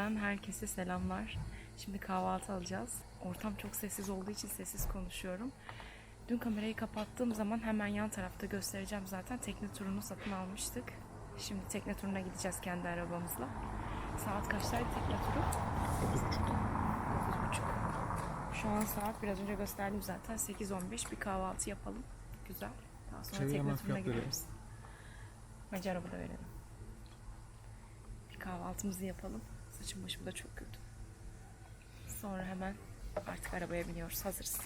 Günden herkese selamlar. Şimdi kahvaltı alacağız. Ortam çok sessiz olduğu için sessiz konuşuyorum. Dün kamerayı kapattığım zaman hemen yan tarafta göstereceğim zaten. Tekne turunu satın almıştık. Şimdi tekne turuna gideceğiz kendi arabamızla. Saat kaçtaydı tekne turu? 9.30. Şu an saat biraz önce gösterdim zaten 8.15 bir kahvaltı yapalım. Güzel. Daha sonra Şey, tekne turuna gideriz. Bence arabada verelim. Bir kahvaltımızı yapalım. Saçım başım da çok kötü. Sonra hemen artık arabaya biniyoruz. Hazırız.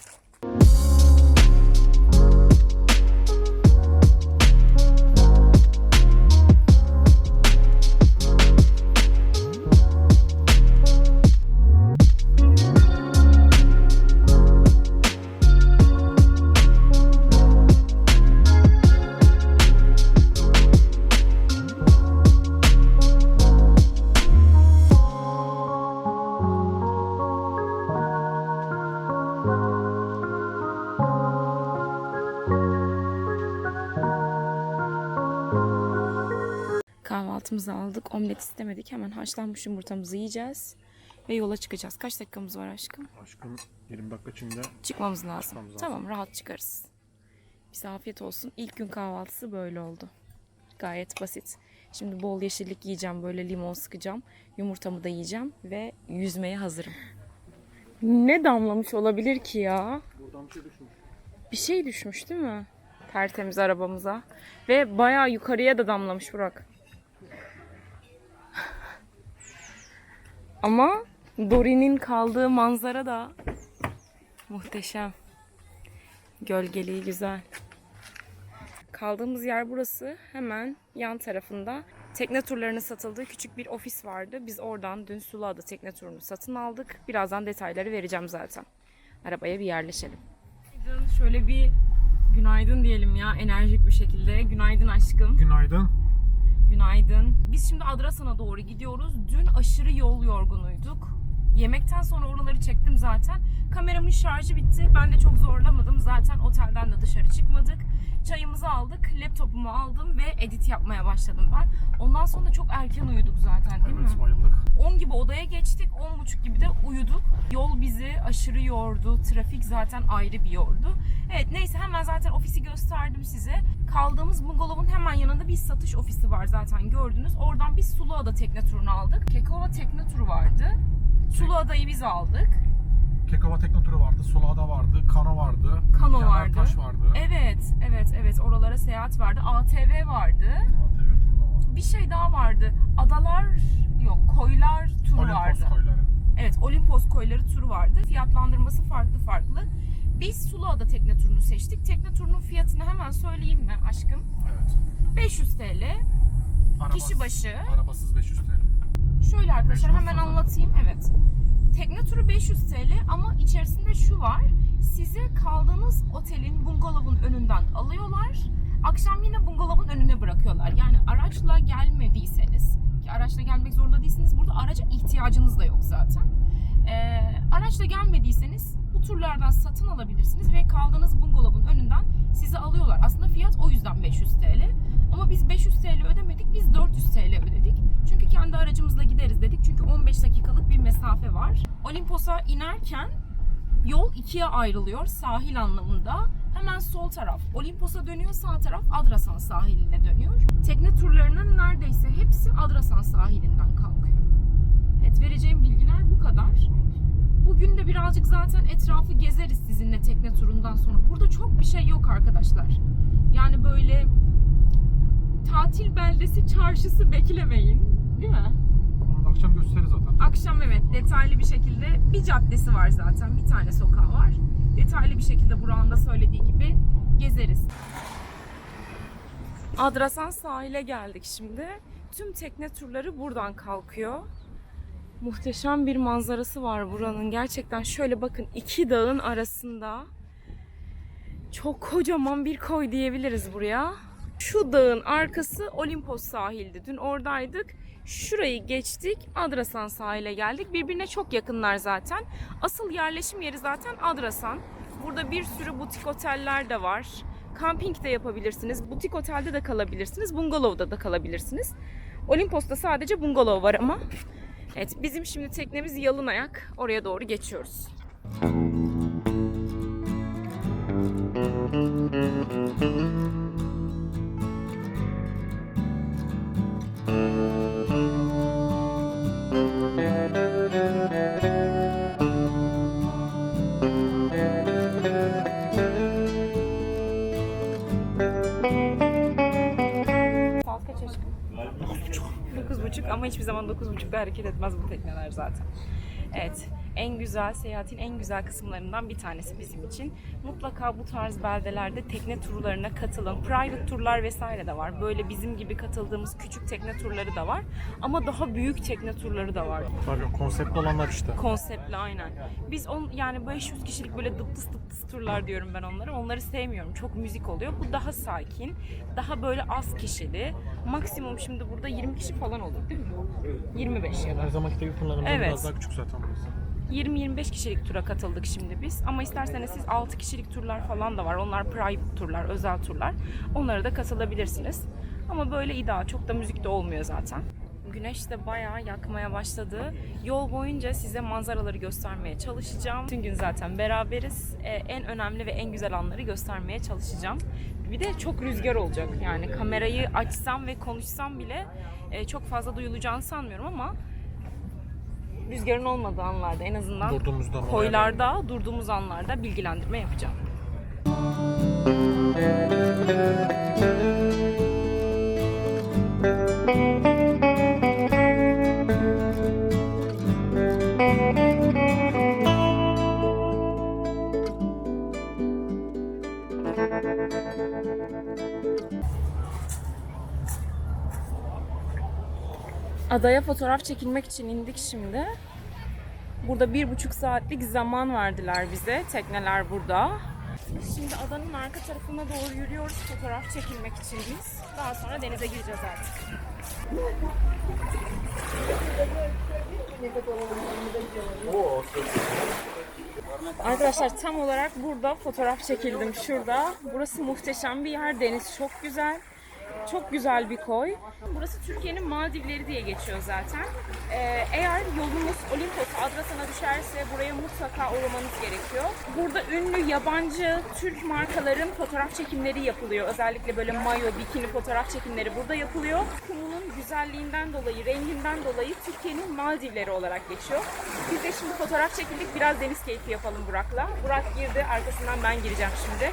Omlet istemedik. Hemen haşlanmış yumurtamızı yiyeceğiz. Ve yola çıkacağız. Kaç dakikamız var aşkım? Aşkım 20 dakika içinde Çıkmamız lazım. Çıkmamız lazım. Tamam rahat çıkarız. Bize afiyet olsun. İlk gün kahvaltısı böyle oldu. Gayet basit. Şimdi bol yeşillik yiyeceğim. Böyle limon sıkacağım. Yumurtamı da yiyeceğim. Ve yüzmeye hazırım. Ne damlamış olabilir ki ya? buradan bir şey düşmüş. Bir şey düşmüş değil mi? Tertemiz arabamıza. Ve bayağı yukarıya da damlamış Burak. Ama Dori'nin kaldığı manzara da muhteşem. Gölgeliği güzel. Kaldığımız yer burası. Hemen yan tarafında tekne turlarının satıldığı küçük bir ofis vardı. Biz oradan dün Suluada tekne turunu satın aldık. Birazdan detayları vereceğim zaten. Arabaya bir yerleşelim. Şöyle bir günaydın diyelim ya enerjik bir şekilde. Günaydın aşkım. Günaydın. Günaydın. Biz şimdi Adrasan'a doğru gidiyoruz. Dün aşırı yol yorgunuyduk. Yemekten sonra oraları çektim zaten. Kameramın şarjı bitti. Ben de çok zorlamadım. Zaten otelden de dışarı çıkmadık. Çayımızı aldık. Laptopumu aldım ve edit yapmaya başladım ben. Ondan sonra da çok erken uyuduk zaten değil mi? Evet bayıldık. 10 gibi odaya geçtik. 10.30 gibi de uyuduk. Yol bizi aşırı yordu. Trafik zaten ayrı bir yordu. Evet neyse hemen zaten ofisi gösterdim size. Kaldığımız bungalovun hemen yanında bir satış ofisi var zaten gördünüz. Oradan biz Suluada tekne turunu aldık. Kekova tekne turu vardı. Suluada'yı biz aldık. Kekova tekne turu vardı, Sulada vardı, Kano vardı, Kano vardı. Taş vardı. Evet, evet, evet. Oralara seyahat vardı. ATV vardı. ATV turu vardı. Bir şey daha vardı. Adalar yok, koylar turu Olimpos vardı. koyları. Evet, Olimpos koyları turu vardı. Fiyatlandırması farklı farklı. Biz Suluada tekne turunu seçtik. Tekne turunun fiyatını hemen söyleyeyim mi aşkım? Evet. 500 TL. Arabasız, Kişi başı. Arabasız 500 TL. Şöyle arkadaşlar Mecbur hemen zaten. anlatayım. Evet. Tekne turu 500 TL ama içerisinde şu var. Sizi kaldığınız otelin bungalovun önünden alıyorlar. Akşam yine bungalovun önüne bırakıyorlar. Yani araçla gelmediyseniz ki araçla gelmek zorunda değilsiniz. Burada araca ihtiyacınız da yok zaten. Ee, araçla gelmediyseniz bu turlardan satın alabilirsiniz ve kaldığınız bungalovun önünden sizi alıyorlar. Aslında fiyat o yüzden 500 TL. Ama biz 500 TL ödemedik, biz Olimpos'a inerken yol ikiye ayrılıyor sahil anlamında. Hemen sol taraf Olimpos'a dönüyor, sağ taraf Adrasan sahiline dönüyor. Tekne turlarının neredeyse hepsi Adrasan sahilinden kalkıyor. Evet vereceğim bilgiler bu kadar. Bugün de birazcık zaten etrafı gezeriz sizinle tekne turundan sonra. Burada çok bir şey yok arkadaşlar. Yani böyle tatil beldesi çarşısı beklemeyin. Değil mi? Akşam gösteririz zaten. Akşam evet detaylı bir şekilde bir caddesi var zaten. Bir tane sokağı var. Detaylı bir şekilde Burak'ın da söylediği gibi gezeriz. Adrasan sahile geldik şimdi. Tüm tekne turları buradan kalkıyor. Muhteşem bir manzarası var buranın. Gerçekten şöyle bakın iki dağın arasında çok kocaman bir koy diyebiliriz buraya. Şu dağın arkası Olimpos sahildi. Dün oradaydık. Şurayı geçtik. Adrasan sahile geldik. Birbirine çok yakınlar zaten. Asıl yerleşim yeri zaten Adrasan. Burada bir sürü butik oteller de var. Kamping de yapabilirsiniz. Butik otelde de kalabilirsiniz. Bungalovda da kalabilirsiniz. Olimpos'ta sadece bungalov var ama. Evet bizim şimdi teknemiz yalın ayak. Oraya doğru geçiyoruz. Saat ama hiçbir zaman 9.30'da hareket etmez bu tekneler zaten. Evet, en güzel, seyahatin en güzel kısımlarından bir tanesi bizim için. Mutlaka bu tarz beldelerde tekne turlarına katılın. Private turlar vesaire de var. Böyle bizim gibi katıldığımız küçük tekne turları da var. Ama daha büyük tekne turları da var. Tabii konseptli olanlar işte. Konseptli aynen. Biz on, yani 500 kişilik böyle dıptıs dıptıs turlar diyorum ben onlara. Onları sevmiyorum. Çok müzik oluyor. Bu daha sakin. Daha böyle az kişili. Maksimum şimdi burada 20 kişi falan olur değil mi? 25 ya da. Her zamanki TV turlarında Evet. biraz daha küçük zaten burası. 20-25 kişilik tura katıldık şimdi biz. Ama isterseniz siz 6 kişilik turlar falan da var. Onlar private turlar, özel turlar. Onlara da katılabilirsiniz. Ama böyle ideal. Çok da müzik de olmuyor zaten. Güneş de bayağı yakmaya başladı. Yol boyunca size manzaraları göstermeye çalışacağım. Tüm gün zaten beraberiz. Ee, en önemli ve en güzel anları göstermeye çalışacağım. Bir de çok rüzgar olacak. Yani kamerayı açsam ve konuşsam bile e, çok fazla duyulacağını sanmıyorum ama rüzgarın olmadığı anlarda en azından Durduğumuzda koylarda durduğumuz anlarda bilgilendirme yapacağım. Adaya fotoğraf çekilmek için indik şimdi. Burada bir buçuk saatlik zaman verdiler bize. Tekneler burada. Şimdi adanın arka tarafına doğru yürüyoruz fotoğraf çekilmek için biz. Daha sonra denize gireceğiz artık. Arkadaşlar tam olarak burada fotoğraf çekildim şurada. Burası muhteşem bir yer. Deniz çok güzel. Çok güzel bir koy. Burası Türkiye'nin Maldivleri diye geçiyor zaten. Ee, eğer yolunuz Olimpos Adrasan'a düşerse buraya mutlaka uğramanız gerekiyor. Burada ünlü yabancı Türk markaların fotoğraf çekimleri yapılıyor. Özellikle böyle mayo, bikini fotoğraf çekimleri burada yapılıyor. Kumunun güzelliğinden dolayı, renginden dolayı Türkiye'nin Maldivleri olarak geçiyor. Biz de şimdi fotoğraf çekildik. Biraz deniz keyfi yapalım Burak'la. Burak girdi. Arkasından ben gireceğim şimdi.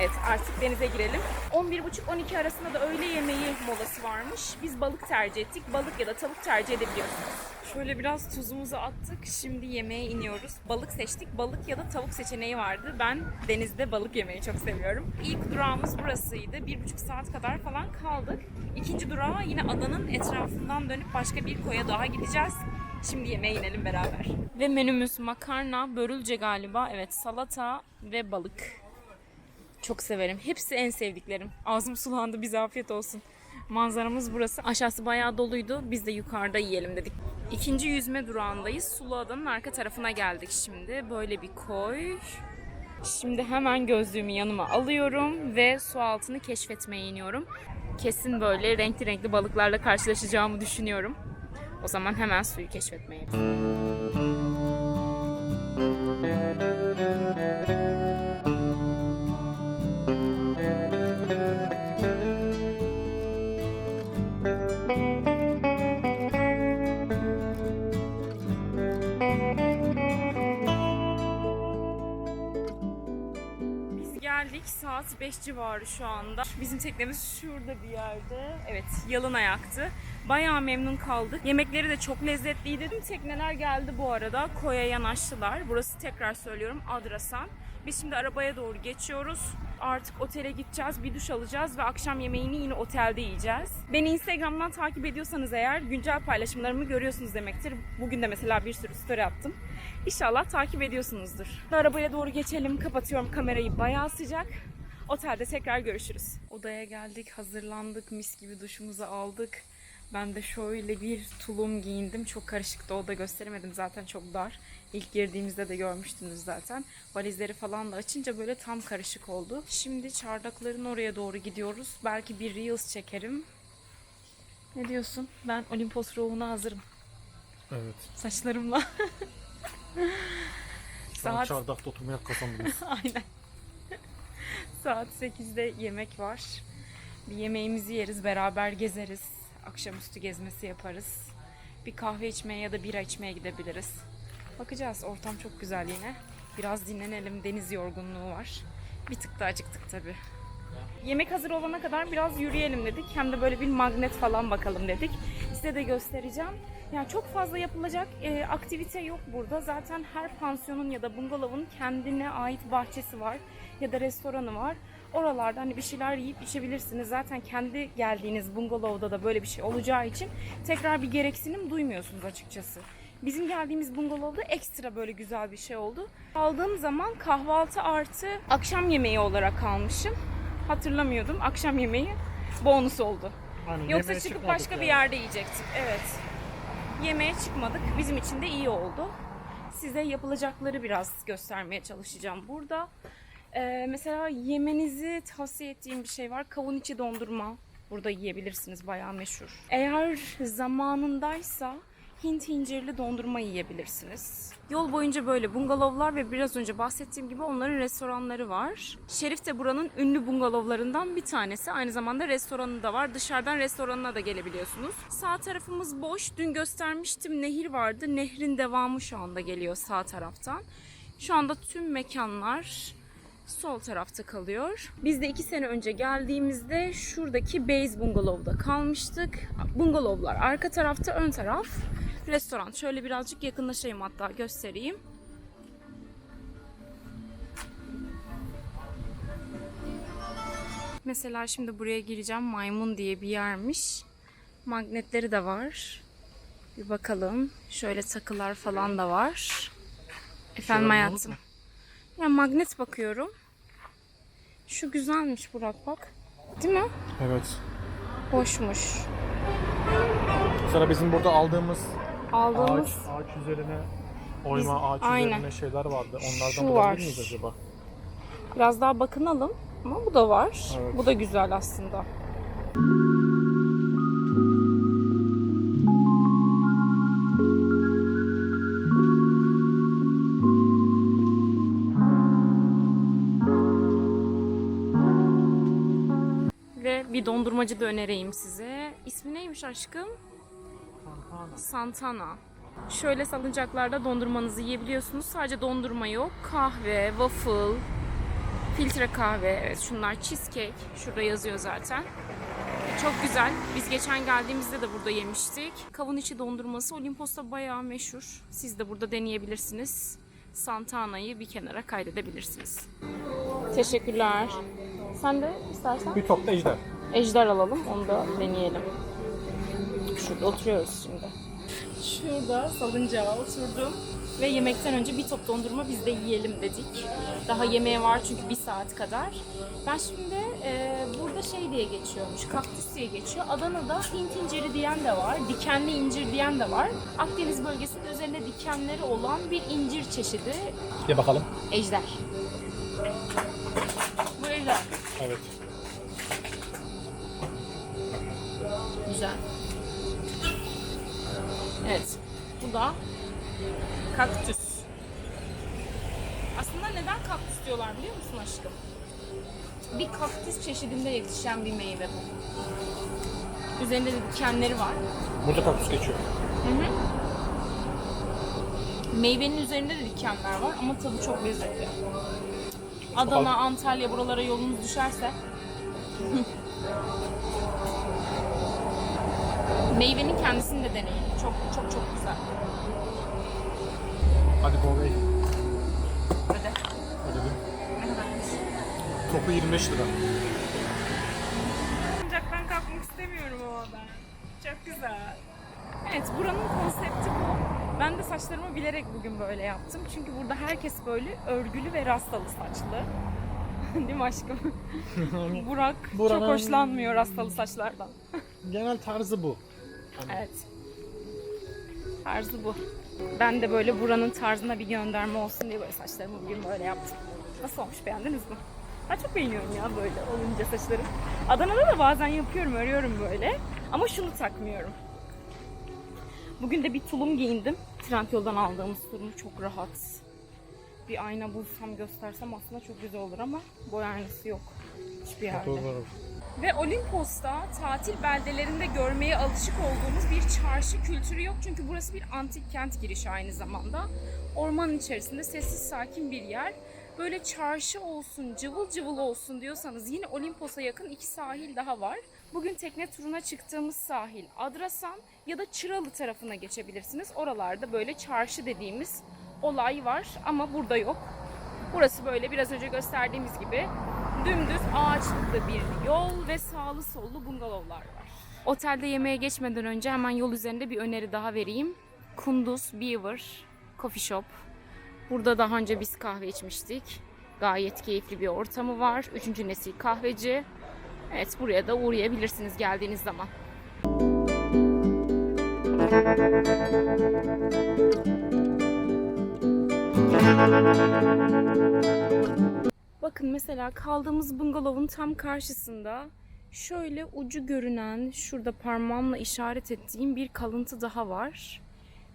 Evet artık denize girelim. 11.30-12 arasında da öğle yemeği molası varmış. Biz balık tercih ettik. Balık ya da tavuk tercih edebiliyorsunuz. Şöyle biraz tuzumuzu attık. Şimdi yemeğe iniyoruz. Balık seçtik. Balık ya da tavuk seçeneği vardı. Ben denizde balık yemeyi çok seviyorum. İlk durağımız burasıydı. Bir buçuk saat kadar falan kaldık. İkinci durağa yine adanın etrafından dönüp başka bir koya daha gideceğiz. Şimdi yemeğe inelim beraber. Ve menümüz makarna, börülce galiba. Evet salata ve balık. Çok severim. Hepsi en sevdiklerim. Ağzım sulandı. Bize afiyet olsun. Manzaramız burası. Aşağısı bayağı doluydu. Biz de yukarıda yiyelim dedik. İkinci yüzme durağındayız. Sulu adanın arka tarafına geldik şimdi. Böyle bir koy. Şimdi hemen gözlüğümü yanıma alıyorum ve su altını keşfetmeye iniyorum. Kesin böyle renkli renkli balıklarla karşılaşacağımı düşünüyorum. O zaman hemen suyu keşfetmeye. Biz saat 5 civarı şu anda. Bizim teknemiz şurada bir yerde. Evet yalın ayaktı. Bayağı memnun kaldık. Yemekleri de çok lezzetliydi. Tüm tekneler geldi bu arada. Koya yanaştılar. Burası tekrar söylüyorum Adrasan. Biz şimdi arabaya doğru geçiyoruz. Artık otele gideceğiz, bir duş alacağız ve akşam yemeğini yine otelde yiyeceğiz. Beni Instagram'dan takip ediyorsanız eğer güncel paylaşımlarımı görüyorsunuz demektir. Bugün de mesela bir sürü story attım. İnşallah takip ediyorsunuzdur. Arabaya doğru geçelim. Kapatıyorum kamerayı. Bayağı sıcak. Otelde tekrar görüşürüz. Odaya geldik, hazırlandık, mis gibi duşumuzu aldık. Ben de şöyle bir tulum giyindim. Çok karışıktı. O da gösteremedim zaten çok dar. İlk girdiğimizde de görmüştünüz zaten. Valizleri falan da açınca böyle tam karışık oldu. Şimdi çardakların oraya doğru gidiyoruz. Belki bir Reels çekerim. Ne diyorsun? Ben Olimpos ruhuna hazırım. Evet. Saçlarımla. Şu an Saat çardakta oturmaya kazandınız. Aynen. Saat 8'de yemek var. Bir yemeğimizi yeriz, beraber gezeriz. Akşamüstü gezmesi yaparız. Bir kahve içmeye ya da bira içmeye gidebiliriz. Bakacağız. Ortam çok güzel yine. Biraz dinlenelim. Deniz yorgunluğu var. Bir tık da acıktık tabii. Yemek hazır olana kadar biraz yürüyelim dedik. Hem de böyle bir magnet falan bakalım dedik. Size de göstereceğim. Yani çok fazla yapılacak e, aktivite yok burada. Zaten her pansiyonun ya da bungalovun kendine ait bahçesi var ya da restoranı var. Oralarda hani bir şeyler yiyip içebilirsiniz. Zaten kendi geldiğiniz bungalovda da böyle bir şey olacağı için tekrar bir gereksinim duymuyorsunuz açıkçası. Bizim geldiğimiz bungalovda ekstra böyle güzel bir şey oldu. Aldığım zaman kahvaltı artı akşam yemeği olarak almışım. Hatırlamıyordum. Akşam yemeği bonus oldu. Hani Yoksa çıkıp başka yani. bir yerde yiyecektik. Evet. Yemeğe çıkmadık. Bizim için de iyi oldu. Size yapılacakları biraz göstermeye çalışacağım burada. Ee, mesela yemenizi tavsiye ettiğim bir şey var. Kavun içi dondurma. Burada yiyebilirsiniz. Bayağı meşhur. Eğer zamanındaysa Hint incirli dondurma yiyebilirsiniz. Yol boyunca böyle bungalovlar ve biraz önce bahsettiğim gibi onların restoranları var. Şerif de buranın ünlü bungalovlarından bir tanesi. Aynı zamanda restoranı da var. Dışarıdan restoranına da gelebiliyorsunuz. Sağ tarafımız boş. Dün göstermiştim nehir vardı. Nehrin devamı şu anda geliyor sağ taraftan. Şu anda tüm mekanlar sol tarafta kalıyor. Biz de iki sene önce geldiğimizde şuradaki Base Bungalov'da kalmıştık. Bungalovlar arka tarafta, ön taraf restoran. Şöyle birazcık yakınlaşayım hatta göstereyim. Mesela şimdi buraya gireceğim. Maymun diye bir yermiş. Magnetleri de var. Bir bakalım. Şöyle takılar falan da var. Efendim hayatım. Ya magnet bakıyorum. Şu güzelmiş Burak bak. Değil mi? Evet. Hoşmuş. Mesela bizim burada aldığımız Aldığımız ağaç, ağaç üzerine oyma Biz- ağaç aynen. üzerine şeyler vardı. Onlardan Şu bulabilir var. miyiz acaba? biraz daha bakınalım. Ama bu da var. Evet. Bu da güzel aslında. Ve bir dondurmacı da önereyim size. İsmi neymiş aşkım? Santana. Şöyle salıncaklarda dondurmanızı yiyebiliyorsunuz. Sadece dondurma yok. Kahve, waffle, filtre kahve. Evet şunlar cheesecake. Şurada yazıyor zaten. Çok güzel. Biz geçen geldiğimizde de burada yemiştik. Kavun içi dondurması Olimpos'ta bayağı meşhur. Siz de burada deneyebilirsiniz. Santana'yı bir kenara kaydedebilirsiniz. Teşekkürler. Sen de istersen Bir top da ejder. ejder alalım. Onu da deneyelim. Şurada oturuyoruz şimdi. Şurada salıncağa oturdum. Ve yemekten önce bir top dondurma biz de yiyelim dedik. Daha yemeğe var çünkü bir saat kadar. Ben şimdi e, burada şey diye geçiyormuş, kaktüs diye geçiyor. Adana'da Hint inciri diyen de var, dikenli incir diyen de var. Akdeniz bölgesinde üzerinde dikenleri olan bir incir çeşidi Ye bakalım. ejder. Bu ejder. Evet. Güzel. Evet. Bu da kaktüs. Aslında neden kaktüs diyorlar biliyor musun aşkım? Bir kaktüs çeşidinde yetişen bir meyve bu. Üzerinde de dikenleri var. Burada kaktüs geçiyor. Meyvenin üzerinde de dikenler var ama tadı çok lezzetli. Adana. Antalya buralara yolunuz düşerse meyvenin kendisini de deneyin. Çok çok çok güzel. Hadi go away. Hadi. Ödedim. Ne kadarmış? Topu 25 lira. Oyuncaktan kalkmak istemiyorum ama ben. Çok güzel. Evet buranın konsepti bu. Ben de saçlarımı bilerek bugün böyle yaptım. Çünkü burada herkes böyle örgülü ve rastalı saçlı. Değil mi aşkım? Burak çok Buranın- hoşlanmıyor rastalı saçlardan. Genel tarzı bu. Evet. Tarzı bu. Ben de böyle buranın tarzına bir gönderme olsun diye böyle saçlarımı bugün böyle yaptım. Nasıl olmuş beğendiniz mi? Ben çok beğeniyorum ya böyle olunca saçlarım. Adana'da da bazen yapıyorum, örüyorum böyle. Ama şunu takmıyorum. Bugün de bir tulum giyindim. Trendyol'dan aldığımız tulum çok rahat. Bir ayna bulsam göstersem aslında çok güzel olur ama boy aynası yok hiçbir yerde. Ve Olimpos'ta tatil beldelerinde görmeye alışık olduğumuz bir çarşı kültürü yok. Çünkü burası bir antik kent girişi aynı zamanda. Ormanın içerisinde sessiz sakin bir yer. Böyle çarşı olsun, cıvıl cıvıl olsun diyorsanız yine Olimpos'a yakın iki sahil daha var. Bugün tekne turuna çıktığımız sahil Adrasan ya da Çıralı tarafına geçebilirsiniz. Oralarda böyle çarşı dediğimiz olay var ama burada yok. Burası böyle biraz önce gösterdiğimiz gibi dümdüz ağaçlıklı bir yol ve sağlı sollu bungalovlar var. Otelde yemeğe geçmeden önce hemen yol üzerinde bir öneri daha vereyim. Kunduz Beaver Coffee Shop. Burada daha önce biz kahve içmiştik. Gayet keyifli bir ortamı var. Üçüncü nesil kahveci. Evet buraya da uğrayabilirsiniz geldiğiniz zaman. Bakın mesela kaldığımız bungalovun tam karşısında şöyle ucu görünen şurada parmağımla işaret ettiğim bir kalıntı daha var.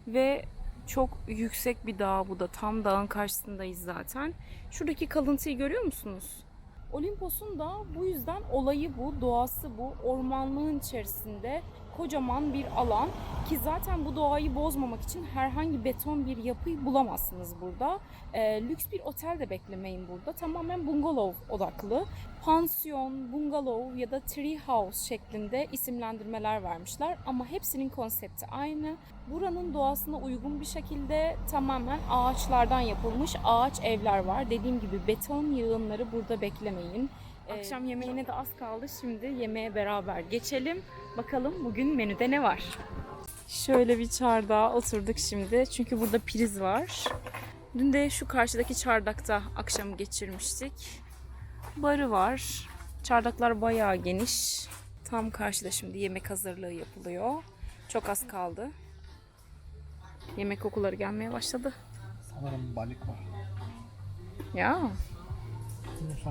Ve çok yüksek bir dağ bu da. Tam dağın karşısındayız zaten. Şuradaki kalıntıyı görüyor musunuz? Olimpos'un da bu yüzden olayı bu, doğası bu. Ormanlığın içerisinde kocaman bir alan ki zaten bu doğayı bozmamak için herhangi beton bir yapıyı bulamazsınız burada. Ee, lüks bir otel de beklemeyin burada. Tamamen bungalov odaklı. Pansiyon, bungalov ya da tree house şeklinde isimlendirmeler vermişler ama hepsinin konsepti aynı. Buranın doğasına uygun bir şekilde tamamen ağaçlardan yapılmış ağaç evler var. Dediğim gibi beton yığınları burada beklemeyin. Akşam yemeğine de az kaldı. Şimdi yemeğe beraber geçelim. Bakalım bugün menüde ne var? Şöyle bir çardağa oturduk şimdi. Çünkü burada priz var. Dün de şu karşıdaki çardakta akşamı geçirmiştik. Barı var. Çardaklar bayağı geniş. Tam karşıda şimdi yemek hazırlığı yapılıyor. Çok az kaldı. Yemek kokuları gelmeye başladı. Sanırım balık var. Ya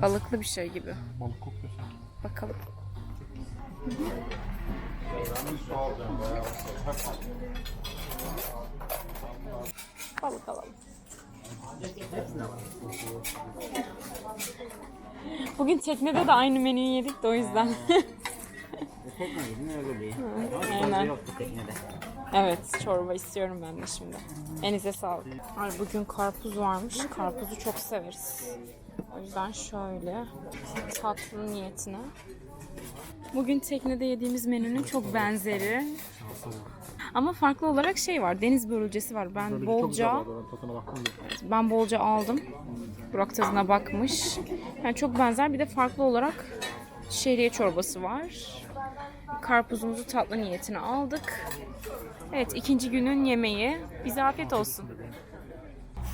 balıklı bir şey gibi. Balık kokuyor sanki. Bakalım. Balık alalım. Bugün teknede de aynı menüyü yedik de o yüzden. Tekneydin öyle değil. Aynen. Ama yoktu teknede. evet çorba istiyorum ben de şimdi. Enize sağlık. Ay bugün karpuz varmış. Karpuzu çok severiz. O yüzden şöyle tatlı niyetine. Bugün teknede yediğimiz menünün çok benzeri. Ama farklı olarak şey var. Deniz börülcesi var. Ben bolca Ben bolca aldım. Burak tadına bakmış. Yani çok benzer. Bir de farklı olarak şehriye çorbası var. Karpuzumuzu tatlı niyetine aldık. Evet ikinci günün yemeği. Bize afiyet olsun.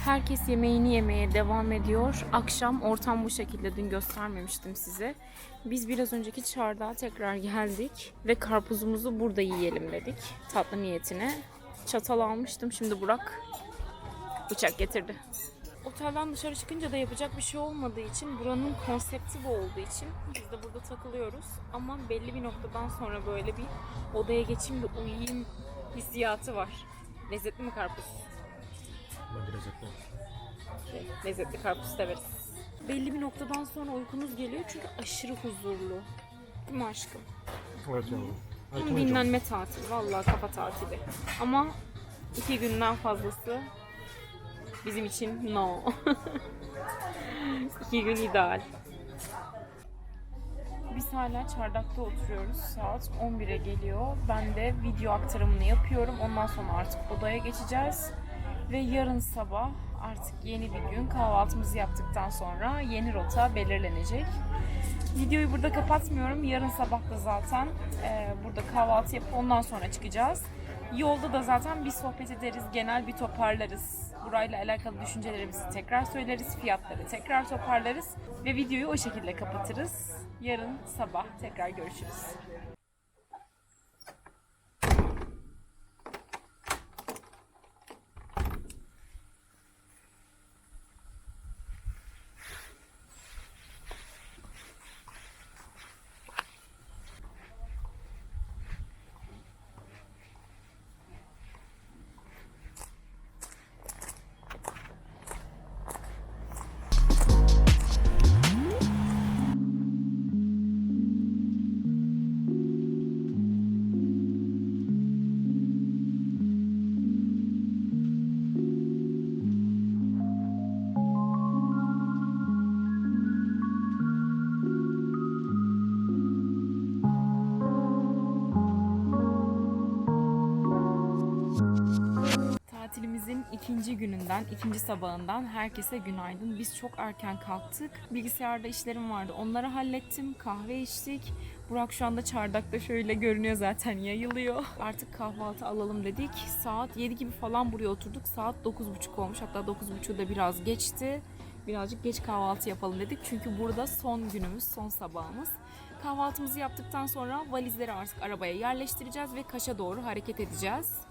Herkes yemeğini yemeye devam ediyor. Akşam ortam bu şekilde. Dün göstermemiştim size. Biz biraz önceki çardağa tekrar geldik. Ve karpuzumuzu burada yiyelim dedik. Tatlı niyetine. Çatal almıştım. Şimdi Burak bıçak getirdi. Otelden dışarı çıkınca da yapacak bir şey olmadığı için buranın konsepti bu olduğu için biz de burada takılıyoruz. Ama belli bir noktadan sonra böyle bir odaya geçeyim de uyuyayım hissiyatı var. Lezzetli mi karpuz? Şey, lezzetli karpuz severiz. Belli bir noktadan sonra uykunuz geliyor çünkü aşırı huzurlu. Değil mi aşkım? Evet yavrum. Tam dinlenme tatili. Vallahi kafa tatili. Ama iki günden fazlası bizim için no. iki gün ideal. Biz hala çardakta oturuyoruz. Saat 11'e geliyor. Ben de video aktarımını yapıyorum. Ondan sonra artık odaya geçeceğiz. Ve yarın sabah artık yeni bir gün kahvaltımızı yaptıktan sonra yeni rota belirlenecek. Videoyu burada kapatmıyorum. Yarın sabah da zaten e, burada kahvaltı yapıp ondan sonra çıkacağız. Yolda da zaten bir sohbet ederiz, genel bir toparlarız. Burayla alakalı düşüncelerimizi tekrar söyleriz, fiyatları tekrar toparlarız ve videoyu o şekilde kapatırız. Yarın sabah tekrar görüşürüz. Gününden, ikinci sabahından herkese günaydın. Biz çok erken kalktık. Bilgisayarda işlerim vardı. Onları hallettim. Kahve içtik. Burak şu anda çardakta şöyle görünüyor zaten yayılıyor. Artık kahvaltı alalım dedik. Saat 7 gibi falan buraya oturduk. Saat 9.30 olmuş. Hatta 9.30'u da biraz geçti. Birazcık geç kahvaltı yapalım dedik. Çünkü burada son günümüz, son sabahımız. Kahvaltımızı yaptıktan sonra valizleri artık arabaya yerleştireceğiz ve Kaş'a doğru hareket edeceğiz.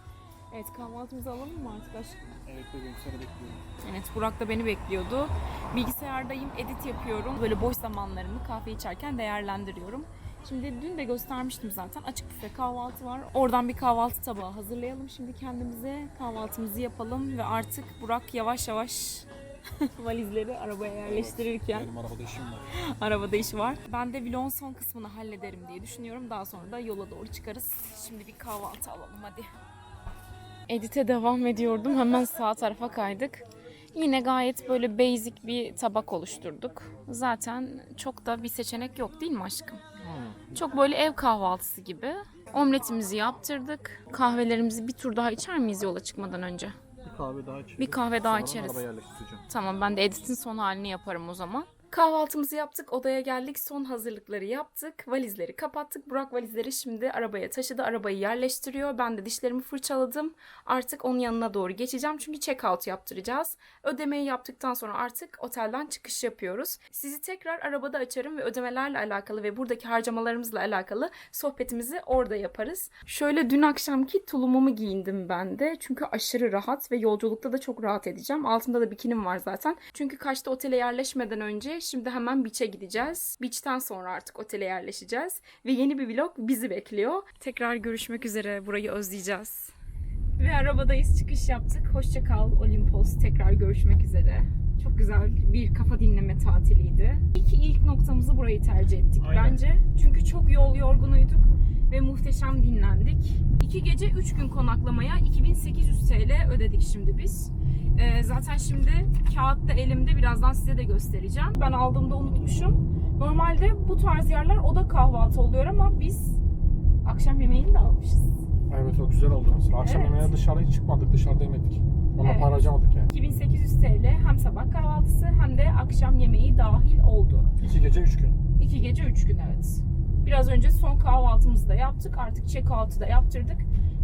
Evet kahvaltımızı alalım mı artık aşkım? Evet bebeğim seni bekliyorum. Evet Burak da beni bekliyordu. Bilgisayardayım, edit yapıyorum. Böyle boş zamanlarımı kahve içerken değerlendiriyorum. Şimdi dün de göstermiştim zaten. Açık büfe kahvaltı var. Oradan bir kahvaltı tabağı hazırlayalım şimdi kendimize. Kahvaltımızı yapalım ve artık Burak yavaş yavaş valizleri arabaya yerleştirirken Benim arabada işim var. arabada işi var. Ben de vlogun son kısmını hallederim diye düşünüyorum. Daha sonra da yola doğru çıkarız. Şimdi bir kahvaltı alalım hadi. Edit'e devam ediyordum. Hemen sağ tarafa kaydık. Yine gayet böyle basic bir tabak oluşturduk. Zaten çok da bir seçenek yok değil mi aşkım? Çok böyle ev kahvaltısı gibi. Omletimizi yaptırdık. Kahvelerimizi bir tur daha içer miyiz yola çıkmadan önce? Bir kahve daha içelim. Bir kahve daha Sonra içeriz. Tamam ben de editin son halini yaparım o zaman. Kahvaltımızı yaptık, odaya geldik, son hazırlıkları yaptık, valizleri kapattık. Burak valizleri şimdi arabaya taşıdı, arabayı yerleştiriyor. Ben de dişlerimi fırçaladım. Artık onun yanına doğru geçeceğim çünkü check-out yaptıracağız. Ödemeyi yaptıktan sonra artık otelden çıkış yapıyoruz. Sizi tekrar arabada açarım ve ödemelerle alakalı ve buradaki harcamalarımızla alakalı sohbetimizi orada yaparız. Şöyle dün akşamki tulumumu giyindim ben de. Çünkü aşırı rahat ve yolculukta da çok rahat edeceğim. Altımda da bikinim var zaten. Çünkü kaçta otele yerleşmeden önce şimdi hemen beach'e gideceğiz. Beach'ten sonra artık otele yerleşeceğiz. Ve yeni bir vlog bizi bekliyor. Tekrar görüşmek üzere. Burayı özleyeceğiz. Ve arabadayız. Çıkış yaptık. Hoşça kal Olimpos. Tekrar görüşmek üzere. Çok güzel bir kafa dinleme tatiliydi. İyi ki ilk noktamızı burayı tercih ettik Aynen. bence. Çünkü çok yol yorgunuyduk ve muhteşem dinlendik. İki gece üç gün konaklamaya 2800 TL ödedik şimdi biz. Ee, zaten şimdi kağıt da elimde birazdan size de göstereceğim. Ben aldığımda unutmuşum. Normalde bu tarz yerler oda kahvaltı oluyor ama biz akşam yemeğini de almışız. Evet o güzel oldu mesela. Akşam Evet. yemeğe dışarı hiç çıkmadık. Dışarıda yemedik. Ona Evet. para harcamadık yani. 2800 TL hem sabah kahvaltısı hem de akşam yemeği dahil oldu. İki gece üç gün. İki gece üç gün evet. Biraz önce son kahvaltımızı da yaptık. Artık check-out'u da yaptırdık.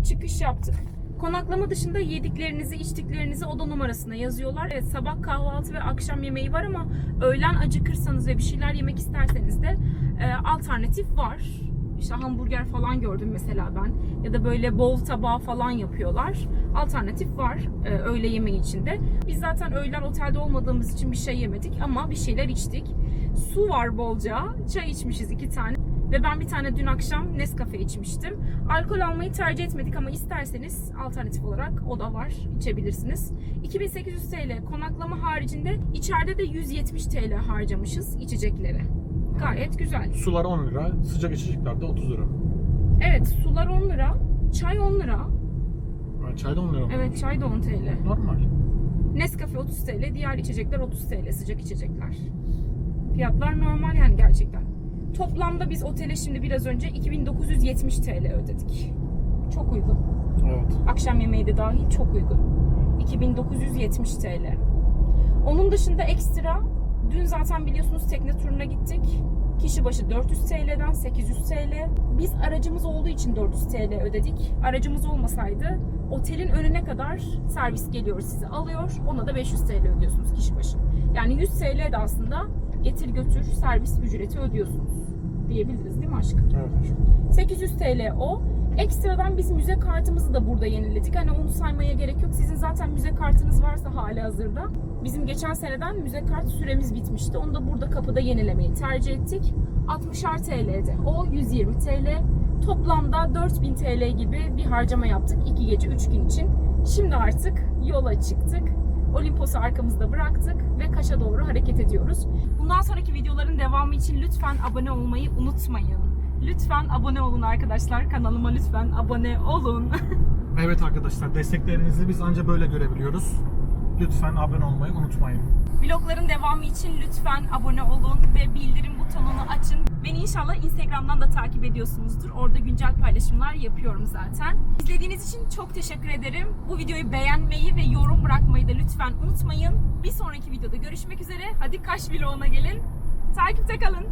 Çıkış yaptık. Konaklama dışında yediklerinizi, içtiklerinizi oda numarasına yazıyorlar. Evet sabah kahvaltı ve akşam yemeği var ama öğlen acıkırsanız ve bir şeyler yemek isterseniz de e, alternatif var. İşte hamburger falan gördüm mesela ben. Ya da böyle bol tabağı falan yapıyorlar. Alternatif var e, öğle yemeği içinde. Biz zaten öğlen otelde olmadığımız için bir şey yemedik ama bir şeyler içtik. Su var bolca. Çay içmişiz iki tane. Ve ben bir tane dün akşam Nescafe içmiştim. Alkol almayı tercih etmedik ama isterseniz alternatif olarak o da var. içebilirsiniz. 2800 TL konaklama haricinde içeride de 170 TL harcamışız içeceklere. Gayet güzel. Sular 10 lira. Sıcak içecekler de 30 lira. Evet sular 10 lira. Çay 10 lira. Yani çay da 10 lira mı? Evet çay da 10 TL. Normal. Nescafe 30 TL. Diğer içecekler 30 TL. Sıcak içecekler. Fiyatlar normal yani gerçekten. Toplamda biz otele şimdi biraz önce 2970 TL ödedik. Çok uygun. Evet. Akşam yemeği de dahil çok uygun. 2970 TL. Onun dışında ekstra dün zaten biliyorsunuz tekne turuna gittik. Kişi başı 400 TL'den 800 TL. Biz aracımız olduğu için 400 TL ödedik. Aracımız olmasaydı otelin önüne kadar servis geliyor sizi alıyor. Ona da 500 TL ödüyorsunuz kişi başı. Yani 100 TL de aslında getir götür servis ücreti ödüyorsunuz diyebiliriz değil mi aşkım? Evet aşkım. 800 TL o. Ekstradan biz müze kartımızı da burada yeniledik. Hani onu saymaya gerek yok. Sizin zaten müze kartınız varsa hali hazırda. Bizim geçen seneden müze kart süremiz bitmişti. Onu da burada kapıda yenilemeyi tercih ettik. 60'ar TL'de. O 120 TL. Toplamda 4000 TL gibi bir harcama yaptık 2 gece 3 gün için. Şimdi artık yola çıktık. Olimpos'u arkamızda bıraktık ve Kaş'a doğru hareket ediyoruz. Bundan sonraki videoların devamı için lütfen abone olmayı unutmayın. Lütfen abone olun arkadaşlar. Kanalıma lütfen abone olun. Evet arkadaşlar desteklerinizi biz anca böyle görebiliyoruz. Lütfen abone olmayı unutmayın. Vlogların devamı için lütfen abone olun ve bildirim butonunu açın. Beni İnşallah Instagram'dan da takip ediyorsunuzdur. Orada güncel paylaşımlar yapıyorum zaten. İzlediğiniz için çok teşekkür ederim. Bu videoyu beğenmeyi ve yorum bırakmayı da lütfen unutmayın. Bir sonraki videoda görüşmek üzere. Hadi Kaş vloguna gelin. Takipte kalın.